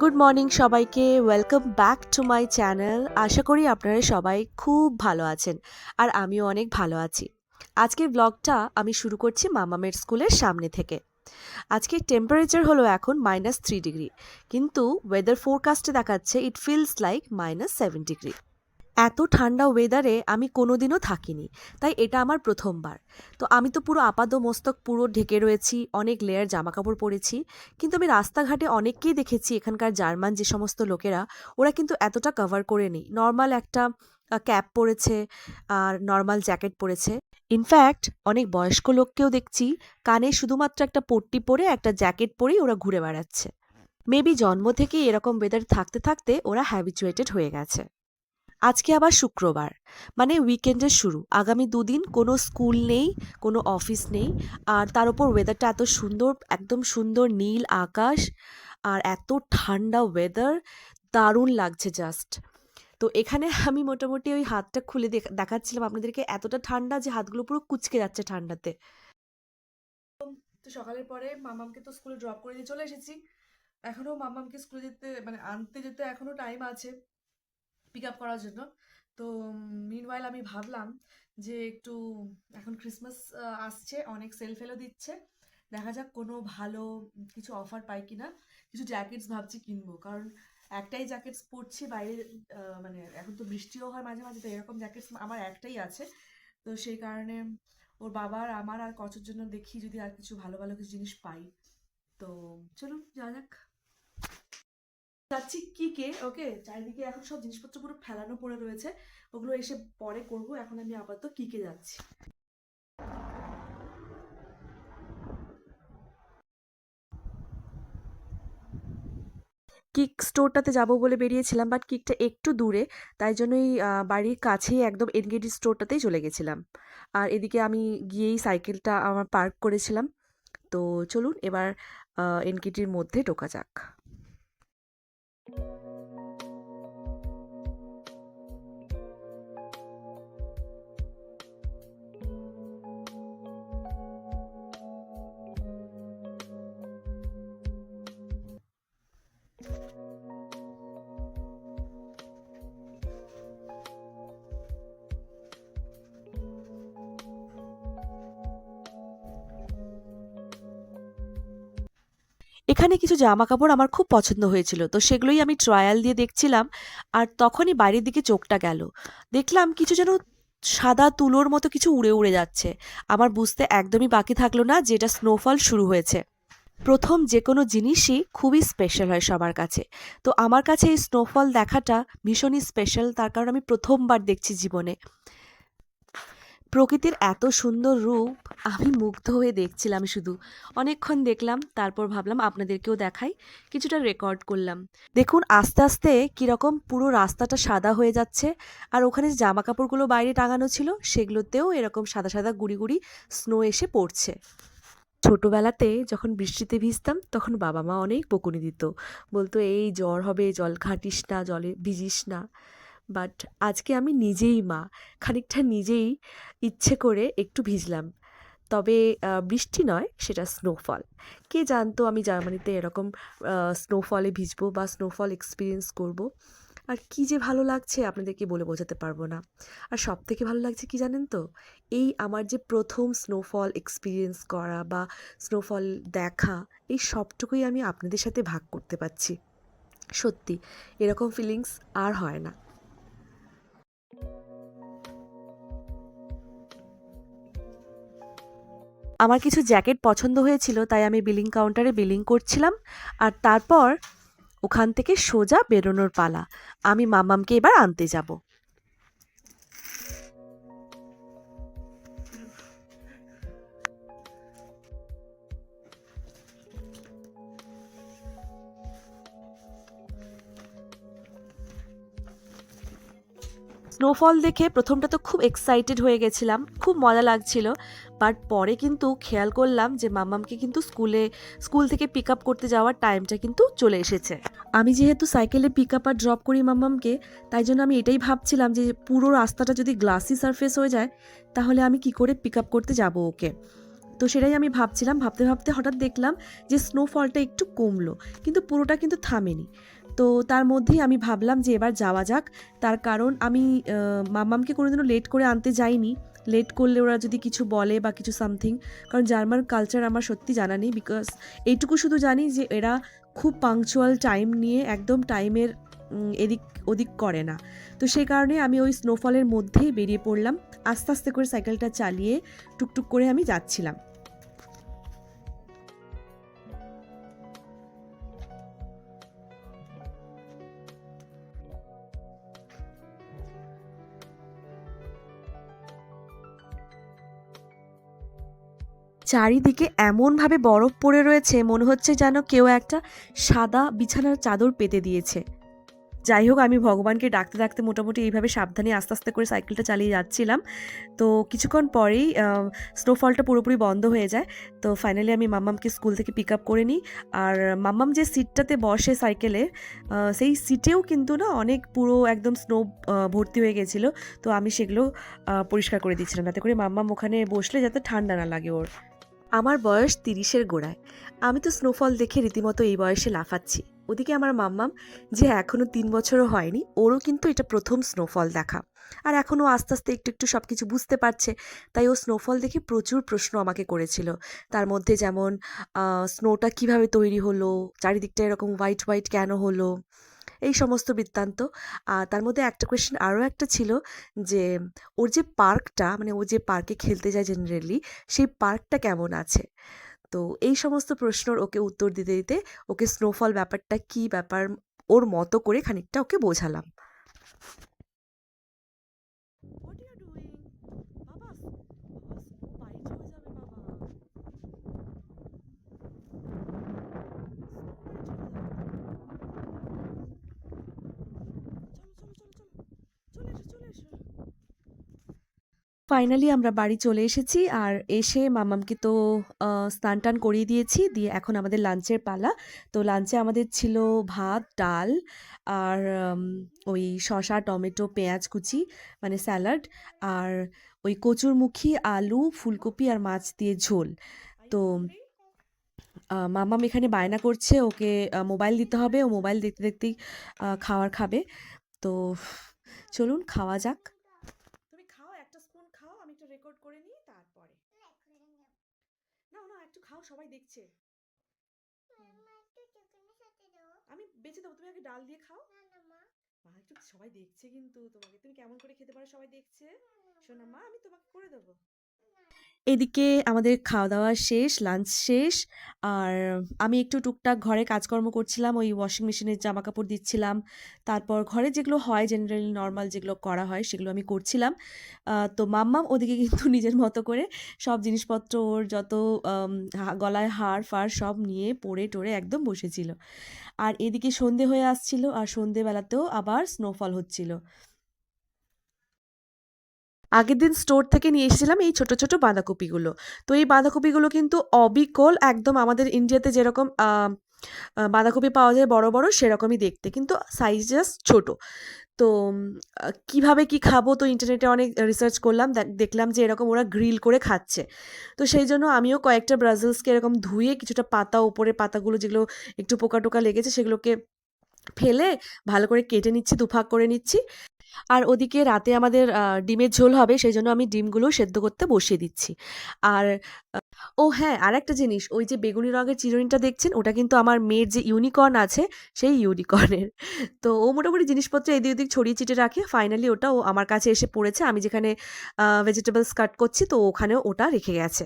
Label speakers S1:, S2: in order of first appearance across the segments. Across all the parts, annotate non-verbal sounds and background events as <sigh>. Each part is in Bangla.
S1: গুড মর্নিং সবাইকে welcome back to my channel আশা করি আপনারা সবাই খুব ভালো আছেন, আর আমিও অনেক ভালো আছি। আজকের ব্লগটা আমি শুরু করছি মামামের স্কুলের সামনে থেকে। আজকে টেম্পারেচার হলো এখন মাইনাস থ্রি ডিগ্রি কিন্তু ওয়েদার ফোরকাস্টে দেখাচ্ছে it feels like minus seven degree এত ঠান্ডা ওয়েদারে আমি কোনোদিনও থাকিনি। তাই এটা আমার প্রথমবার। তো আমি তো পুরো আপাদ মস্তক পুরো ঢেকে রয়েছি, অনেক লেয়ার জামা কাপড় পরেছি, কিন্তু আমি রাস্তাঘাটে অনেককেই দেখেছি, এখানকার জার্মান যে সমস্ত লোকেরা, ওরা কিন্তু এতটা কভার করে নেই। নর্মাল একটা ক্যাপ পরেছে, আর নর্মাল জ্যাকেট পরেছে। ইনফ্যাক্ট অনেক বয়স্ক লোককেও দেখছি, কানে শুধুমাত্র একটা পট্টি পরে একটা জ্যাকেট পরেই ওরা ঘুরে বেড়াচ্ছে। মেবি জন্ম থেকেই এরকম ওয়েদার থাকতে থাকতে ওরা হ্যাবিচুয়েটেড হয়ে গেছে। আজকে আবার শুক্রবার। মানে উইকেন্ডের শুরু। আগামী দুদিন কোনো স্কুল নেই, কোনো অফিস নেই। আর তার উপর ওয়েদারটা এত সুন্দর, একদম সুন্দর নীল আকাশ আর এত ঠান্ডা ওয়েদার দারুণ লাগছে জাস্ট তো এখানে <laughs> আমি মোটামুটি ওই হাতটা খুলে দেখ- দেখাচ্ছিলাম আপনাদেরকে এতটা ঠান্ডা যে হাতগুলো পুরো কুচকে যাচ্ছে ঠান্ডাতে।
S2: তো সকালের পরে মামামকে তো স্কুলে ড্রপ করে দিয়ে চলে এসেছি। এখনও মামামকে স্কুলে যেতে মানে আনতে যেতে এখনও টাইম আছে। পিক আপ করার জন্য। তো মিনওয়াইল আমি ভাবলাম যে একটু এখন ক্রিসমাস আসছে, অনেক সেল ফেলও দিচ্ছে। দেখা যাক কোনো ভালো কিছু অফার পাই কিনা। কিছু জ্যাকেটস ভাবছি কিনবো। কারণ একটাই জ্যাকেটস পরছি, বাইরে মানে এখন তো বৃষ্টিও হয় মাঝে মাঝে, তো এরকম জ্যাকেটস আমার একটাই আছে। তো সেই কারণে ওর বাবার, আমার আর কচুর জন্য দেখি যদি আর কিছু ভালো ভালো কিছু জিনিস পাই। তো চলুন, যাওয়া যাক। যাচ্ছি কি, কে? ওকে, চারিদিকে এখন সব জিনিসপত্র পুরো ফেলানো পড়ে রয়েছে। ওগুলো এসে পরে করব, এখন আমি আপাতত কি, কে যাচ্ছি।
S1: কিক স্টোরটাতে যাব বলে বেরিয়েছিলাম, বাট কিকটা একটু দূরে, তাই জন্যই বাড়ির কাছেই একদম এনগেডি স্টোরটাতেই চলে গেছিলাম। আর এদিকে আমি গিয়েই সাইকেলটা আমার পার্ক করেছিলাম। তো চলুন এবার এনগেডির মধ্যে ঢোকা যাক। Thank you এখানে কিছু জামা কাপড় আমার খুব পছন্দ হয়েছিল, তো সেগুলোই আমি ট্রায়াল দিয়ে দেখছিলাম, আর তখনই বাইরের দিকে চোখটা গেল। দেখলাম কিছু যেন সাদা তুলোর মতো কিছু উড়ে উড়ে যাচ্ছে। আমার বুঝতে একদমই বাকি থাকল না যে এটা স্নোফল শুরু হয়েছে। প্রথম যে কোনো জিনিসই খুবই স্পেশাল হয় সবার কাছে। তো আমার কাছে এই স্নোফল দেখাটা ভীষণই স্পেশাল তার কারণ আমি প্রথমবার দেখছি জীবনে। প্রকৃতির এত সুন্দর রূপ, আমি মুগ্ধ হয়ে দেখছিলাম শুধু। অনেকক্ষণ দেখলাম, তারপর ভাবলাম আপনাদেরকেও দেখাই। কিছুটা রেকর্ড করলাম। দেখুন, আস্তে আস্তে কীরকম পুরো রাস্তাটা সাদা হয়ে যাচ্ছে, আর ওখানে জামা কাপড়গুলো বাইরে টাঙানো ছিল, সেগুলোতেও এরকম সাদা সাদা গুড়ি গুড়ি স্নো এসে পড়ছে। ছোটোবেলাতে যখন বৃষ্টিতে ভিজতাম, তখন বাবা মা অনেক বকুনি দিত। বলতো, এই জ্বর হবে, জল ঘাটিস না, জলে ভিজিস না। বাট আজকে আমি নিজেই মা। খানিকটা নিজেই ইচ্ছে করে একটু ভিজলাম। তবে বৃষ্টি নয়, সেটা স্নোফল কে জানতো আমি জার্মানিতে এরকম স্নোফলে ভিজবো বা স্নোফল এক্সপিরিয়েন্স করব? আর কি যে ভালো লাগছে আপনাদেরকে বলে বোঝাতে পারব না। আর সব থেকে ভালো লাগছে কি জানেন তো? এই আমার যে প্রথম স্নোফল এক্সপিরিয়েন্স করা বা স্নোফল দেখা, এই সবটুকুই আমি আপনাদের সাথে ভাগ করতে পারছি। সত্যি, এরকম ফিলিংস আর হয় না। আমার কিছু জ্যাকেট পছন্দ হয়েছিল, তাই আমি বিলিং কাউন্টারে বিলিং করছিলাম। আর তারপর ওখান থেকে সোজা বেরোনোর পালা। আমি মামামকে এবার আনতে যাব। স্নোফল দেখে প্রথমটা তো খুব এক্সাইটেড হয়ে গেছিলাম, খুব মজা লাগছিল বাট পরে কিন্তু খেয়াল করলাম যে মামামকে কিন্তু স্কুলে স্কুল থেকে পিক আপ করতে যাওয়ার টাইমটা কিন্তু চলে এসেছে। আমি যেহেতু সাইকেলে পিক আপ আর ড্রপ করি মামামকে তাই জন্য আমি এটাই ভাবছিলাম যে পুরো রাস্তাটা যদি গ্লাসি সারফেস হয়ে যায়, তাহলে আমি কি করে পিক আপ করতে যাব ওকে? তো সেটাই আমি ভাবছিলাম, ভাবতে ভাবতে হঠাৎ দেখলাম যে স্নোফলটা একটু কমলো, কিন্তু পুরোটা কিন্তু থামেনি। তো তার মধ্যেই আমি ভাবলাম যে এবার যাওয়া যাক। তার কারণ আমি মামামকে কোনোদিনও লেট করে আনতে যাইনি। লেট করলে ওরা যদি কিছু বলে বা কিছু সামথিং কারণ জার্মান কালচার আমার সত্যি জানা নেই বিকজ এইটুকু শুধু জানি যে এরা খুব পাংচুয়াল টাইম নিয়ে একদম টাইমের এদিক ওদিক করে না। তো সেই কারণে আমি ওই স্নোফলের মধ্যেই বেরিয়ে পড়লাম। আস্তে আস্তে করে সাইকেলটা চালিয়ে টুকটুক করে আমি যাচ্ছিলাম। চারিদিকে এমনভাবে বরফ পড়ে রয়েছে, মনে হচ্ছে যেন কেউ একটা সাদা বিছানার চাদর পেতে দিয়েছে। যাই হোক, আমি ভগবানকে ডাকতে ডাকতে মোটামুটি এইভাবে সাবধানে আস্তে আস্তে করে সাইকেলটা চালিয়ে যাচ্ছিলাম। তো কিছুক্ষণ পরেই স্নোফলটা পুরোপুরি বন্ধ হয়ে যায়। তো ফাইনালি আমি মাম্মামকে স্কুল থেকে পিক আপ করে নিই। আর মাম্মাম যে সিটটাতে বসে সাইকেলে সেই সিটেও কিন্তু না অনেক পুরো একদম স্নো ভর্তি হয়ে গেছিল। তো আমি সেগুলো পরিষ্কার করে দিচ্ছিলাম। যাতে করে মাম্মাম ওখানে বসলে যাতে ঠান্ডা না লাগে ওর। আমার বয়স তিরিশের গোড়ায়। আমি তো স্নোফল দেখে রীতিমতো এই বয়সে লাফাচ্ছি। ওদিকে আমার মাম্মাম, যে এখনও তিন বছরও হয়নি, ওরও কিন্তু এটা প্রথম স্নোফল দেখা। আর এখনও আস্তে আস্তে একটু একটু সব কিছু বুঝতে পারছে, তাই ও স্নোফল দেখে প্রচুর প্রশ্ন আমাকে করেছিল। তার মধ্যে যেমন স্নোটা কীভাবে তৈরি হলো, চারিদিকটা এরকম হোয়াইট হোয়াইট কেন হলো এই সমস্ত বৃত্তান্ত। আর তার মধ্যে একটা কোয়েশ্চেন আরও একটা ছিল যে, ওর যে পার্কটা মানে ও যে পার্কে খেলতে যায় জেনারেলি সেই পার্কটা কেমন আছে? তো এই সমস্ত প্রশ্নর ওকে উত্তর দিতে দিতে ওকে স্নোফল ব্যাপারটা কি ব্যাপার, ওর মতো করে খানিকটা ওকে বোঝালাম। ফাইনালি আমরা বাড়ি চলে এসেছি আর এসে মামামকে তো স্নান টান করিয়ে দিয়েছি। দিয়ে এখন আমাদের লাঞ্চের পালা। তো লাঞ্চে আমাদের ছিল ভাত, ডাল আর ওই শসা, টমেটো, পেঁয়াজ কুচি মানে স্যালাড আর ওই কচুরমুখী, আলু, ফুলকপি আর মাছ দিয়ে ঝোল। তো মামাম এখানে বায়না করছে, ওকে মোবাইল দিতে হবে। ও মোবাইল দেখতে দেখতেই খাওয়ার খাবে। তো চলুন, খাওয়া যাক। একটা স্পুন খাও আমি একটু রেকর্ড করে নিই তারপরে। না না একটু খাও সবাই দেখছে। আমি বেঁচে দেবো তুমি আগে ডাল দিয়ে খাও। মা। একটু সবাই দেখছে কিন্তু তোমাকে। তুমি কেমন করে খেতে পারো সবাই দেখছে। শোনা মা আমি তোমাকে করে দেবো। এদিকে আমাদের খাওয়া দাওয়া শেষ লাঞ্চ শেষ। আর আমি একটু টুকটাক ঘরে কাজকর্ম করছিলাম, ওই ওয়াশিং মেশিনের জামা কাপড় দিচ্ছিলাম। তারপর ঘরে যেগুলো হয় জেনারেলি নর্মাল যেগুলো করা হয়, সেগুলো আমি করছিলাম। তো মাম্মাম ওদিকে কিন্তু <laughs> নিজের মতো করে সব জিনিসপত্র, ওর যত গলায় হার, ফার সব নিয়ে পরে টরে একদম বসেছিল। আর এদিকে সন্ধে হয়ে আসছিল, আর সন্ধেবেলাতেও আবার স্নোফল হচ্ছিল। আগের দিন স্টোর থেকে নিয়ে এসেছিলাম এই ছোট ছোট বাঁধাকপিগুলো। তো এই বাঁধাকপিগুলো কিন্তু অবিকল একদম আমাদের ইন্ডিয়াতে যেরকম বাঁধাকপি পাওয়া যায় বড় বড় সেরকমই দেখতে, কিন্তু সাইজ জাস্ট ছোট। তো কীভাবে কি খাব? তো ইন্টারনেটে অনেক রিসার্চ করলাম, দেখ- দেখলাম যে এরকম ওরা গ্রিল করে খাচ্ছে। তো সেই জন্য আমিও কয়েকটা ব্রাজিলসকে এরকম ধুয়ে কিছুটা পাতা ওপরে পাতাগুলো যেগুলো একটু পোকা টোকা লেগেছে সেগুলোকে ফেলে ভালো করে কেটে নিচ্ছি দুফাক করে নিচ্ছি। আর ওদিকে রাতে আমাদের ডিমের ঝোল হবে, সেই জন্য আমি ডিমগুলো সেদ্ধ করতে বসিয়ে দিচ্ছি। আর ও হ্যাঁ আর একটা জিনিস, ওই যে বেগুনি রঙের চিরুনিটা দেখছেন, ওটা কিন্তু আমার মেয়ের যে ইউনিকর্ন আছে, সেই ইউনিকর্নের। তো ও মোটামুটি জিনিসপত্র এদিক ওদিক ছড়িয়ে ছিটে রাখে, ফাইনালি ওটা ও আমার কাছে এসে পড়েছে, আমি যেখানে ভেজিটেবলস কাট করছি, তো ওখানেও ওটা রেখে গেছে।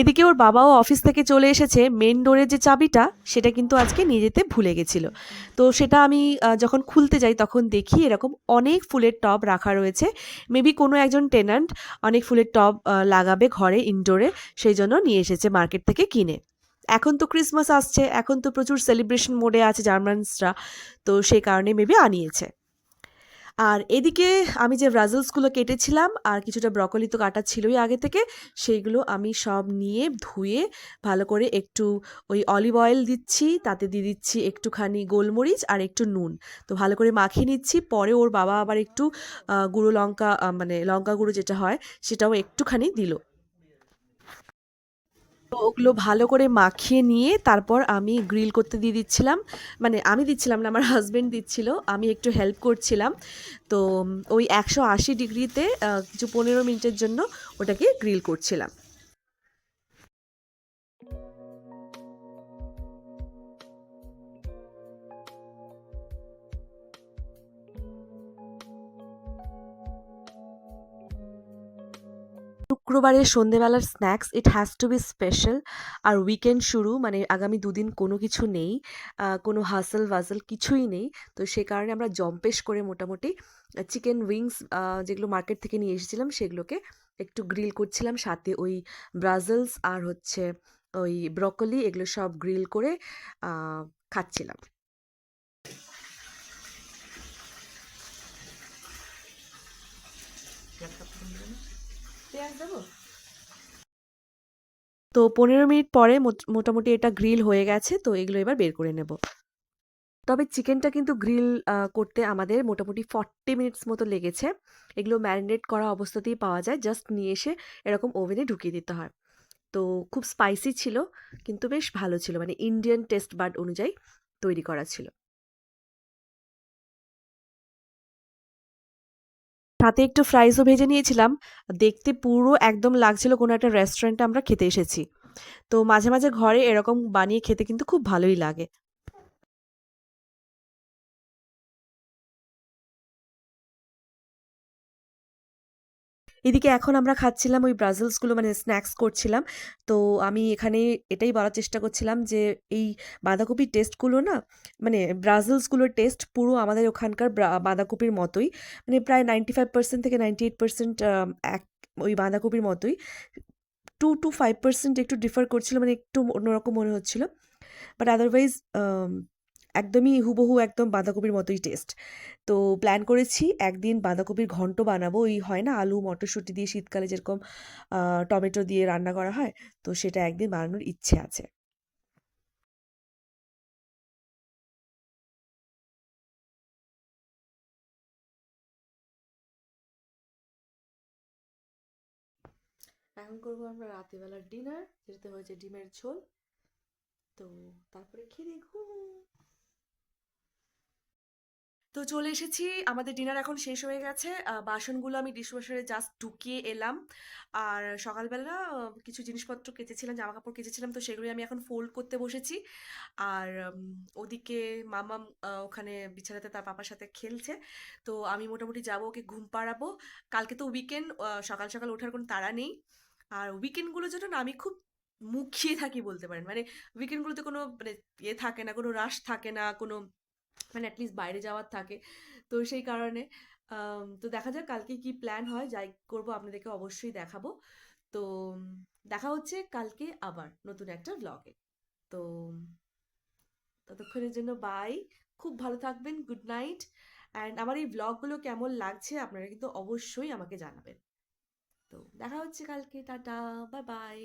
S1: এদিকে ওর বাবাও অফিস থেকে চলে এসেছে। মেন ডোরের যে চাবিটা, সেটা কিন্তু আজকে নিয়ে যেতে ভুলে গেছিল। তো সেটা আমি যখন খুলতে যাই তখন দেখি এরকম অনেক ফুলের টব রাখা রয়েছে। মেবি কোনো একজন টেনান্ট অনেক ফুলের টব লাগাবে ঘরে ইনডোরে সেই জন্য নিয়ে এসেছে মার্কেট থেকে কিনে। এখন তো ক্রিসমাস আসছে, এখন তো প্রচুর সেলিব্রেশন মোডে আছে জার্মানসরা, তো সেই কারণে মেবি আনিয়েছে। আর এদিকে আমি যে ব্রাজেলসগুলো কেটেছিলাম আর কিছুটা ব্রকলি তো কাটা ছিলই আগে থেকে, সেইগুলো আমি সব নিয়ে ধুয়ে ভালো করে একটু ওই অলিভ অয়েল দিচ্ছি, তাতে দিয়ে দিচ্ছি একটুখানি গোলমরিচ আর একটু নুন। তো ভালো করে মাখিয়ে নিচ্ছি, পরে ওর বাবা আবার একটু গুঁড়ো লঙ্কা মানে লঙ্কা গুঁড়ো যেটা হয় সেটাও একটুখানি দিল। তো ওগুলো ভালো করে মাখিয়ে নিয়ে তারপর আমি গ্রিল করতে দিয়ে দিচ্ছিলাম। মানে আমি দিচ্ছিলাম না, আমার হাজব্যান্ড দিচ্ছিল। আমি একটু হেল্প করছিলাম। তো ওই একশো আশি ডিগ্রিতে কিছু পনেরো মিনিটের জন্য ওটাকে গ্রিল করছিলাম। শুক্রবারের সন্ধেবেলার snacks it has to be special R weekend শুরু মানে আগামী দুদিন কোনো কিছু নেই কোনো হাসল ওয়াসল কিছুই নেই। তো সে কারণে আমরা জম্পেশ করে মোটামুটি চিকেন উইংস যেগুলো মার্কেট থেকে নিয়ে এসেছিলাম, সেগুলোকে একটু গ্রিল করছিলাম। সাথে ওই ব্রাজেলস আর হচ্ছে ওই ব্রকলি এগুলো সব গ্রিল করে খাচ্ছিলাম। তো পনেরো মিনিট পরে মোট- মোটামুটি এটা গ্রিল হয়ে গেছে, তো এগুলো এবার বের করে নেব। তবে চিকেনটা কিন্তু গ্রিল করতে আমাদের মোটামুটি ফর্টি মিনিটস মতো লেগেছে। এগুলো ম্যারিনেট করা অবস্থাতেই পাওয়া যায়, জাস্ট নিয়ে এসে এরকম ওভেনে ঢুকিয়ে দিতে হয়। তো খুব স্পাইসি ছিল, কিন্তু বেশ ভালো ছিল মানে ইন্ডিয়ান টেস্ট বার্ড অনুযায়ী তৈরি করা ছিল। সাথে একটু ফ্রাইজও ভেজে নিয়েছিলাম। দেখতে পুরো একদম লাগছিল কোনো একটা রেস্টুরেন্টে আমরা খেতে এসেছি। তো মাঝে মাঝে ঘরে এরকম বানিয়ে খেতে কিন্তু খুব ভালোই লাগে। এদিকে এখন আমরা খাচ্ছিলাম ওই ব্রাজেলসগুলো মানে স্ন্যাক্স করছিলাম। তো আমি এখানে এটাই বলার চেষ্টা করছিলাম যে, এই বাঁধাকপির টেস্টগুলো না মানে ব্রাজেলসগুলোর টেস্ট পুরো আমাদের ওখানকার বাঁধাকপির মতোই। মানে প্রায় নাইনটি ফাইভ পার্সেন্ট থেকে নাইনটি এইট পার্সেন্ট এক, ওই বাঁধাকপির মতোই। টু টু ফাইভ পার্সেন্ট একটু ডিফার করছিল মানে একটু অন্যরকম মনে হচ্ছিল। বাট আদারওয়াইজ একদমই হুবহু একদম বাঁধাকপির মতোই টেস্ট তো প্ল্যান করেছি একদিন বাঁধাকপির ঘন্ট বানাবো। ওই হয় না আলু, মটরশুঁটি দিয়ে শীতকালে যেরকম টমেটো দিয়ে রান্না করা হয়, তো সেটা একদিন বানানোর ইচ্ছে আছে।
S2: এখন করব আমরা রাতেবেলার ডিনার যেটাতে হয়েছে ডিমের ঝোল। তো তারপরে খেয়ে ঘুম
S1: তো চলে এসেছি। আমাদের ডিনার এখন শেষ হয়ে গেছে। বাসনগুলো আমি ডিশওয়াশারে জাস্ট ঢুকিয়ে এলাম। আর সকালবেলা কিছু জিনিসপত্র কেচেছিলাম জামা কাপড় কেচেছিলাম, তো সেগুলো আমি এখন ফোল্ড করতে বসেছি। আর ওদিকে মামাম ওখানে বিছানাতে তার পাপার সাথে খেলছে। তো আমি মোটামুটি যাব, ওকে ঘুম পাড়াবো। কালকে তো উইকেন্ড সকাল সকাল ওঠার কোনো তাড়া নেই। আর উইকেন্ডগুলোর জন্য না আমি খুব মুখিয়ে থাকি বলতে পারেন। মানে উইকেন্ডগুলোতে কোনো মানে ইয়ে থাকে না, কোনো রাশ থাকে না, কোনো মানে অ্যাটলিস্ট বাইরে যাওয়ার থাকে। তো সেই কারণে তো দেখা যাক কালকে কি প্ল্যান হয়, যাই করব আপনাদেরকে অবশ্যই দেখাবো। তো দেখা হচ্ছে কালকে আবার নতুন একটা ব্লগে তো, ততক্ষণের জন্য বাই খুব ভালো থাকবেন গুড নাইট অ্যান্ড আমার এই ব্লগগুলো কেমন লাগছে আপনারা কিন্তু অবশ্যই আমাকে জানাবেন। তো, দেখা হচ্ছে কালকে, টাটা বাই বাই